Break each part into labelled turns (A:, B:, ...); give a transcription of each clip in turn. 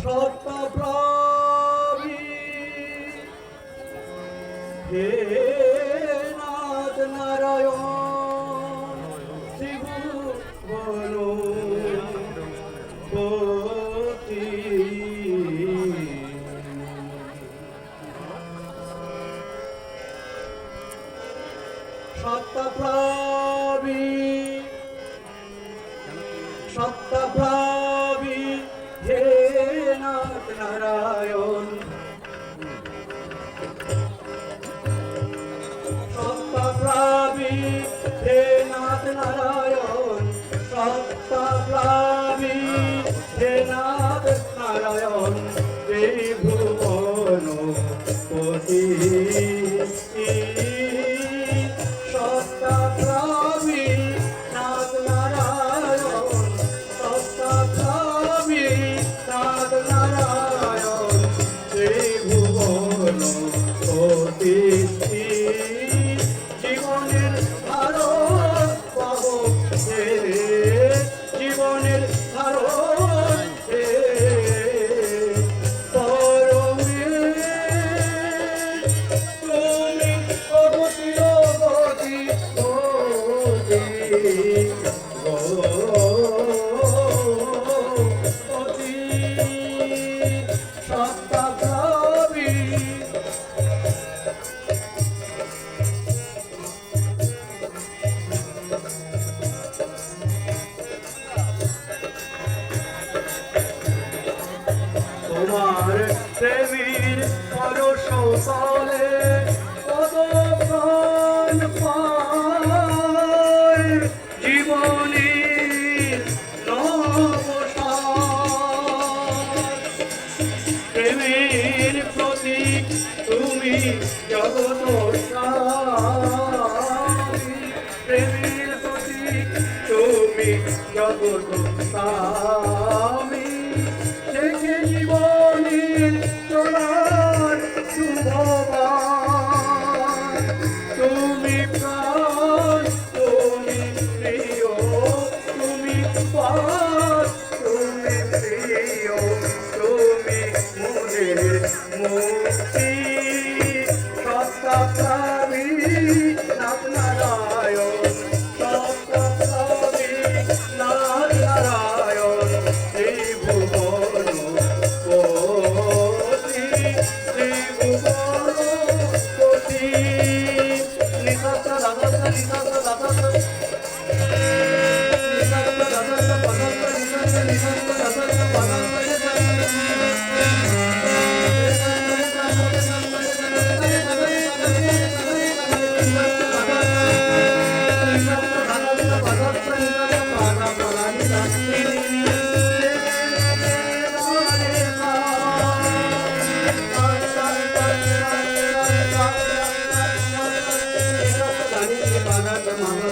A: সত্যপ্রাবী হে নাথ নারায়ণ শিবু বলো পতি সত্যপ্রাবী হে নাথ নারায়ণ সত্যপ্রাবী হে নাথ নারায়ণ এই ভুবন পতি প্রেমীর পরশ তলে কত প্রাণ পায়। জীবনের প্রেমের প্রতীক তুমি জগত প্রেমের প্রতীক তুমি জগত স্বামী দেখে জীবনের Mama.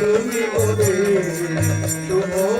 A: তুমি মোদের শুভ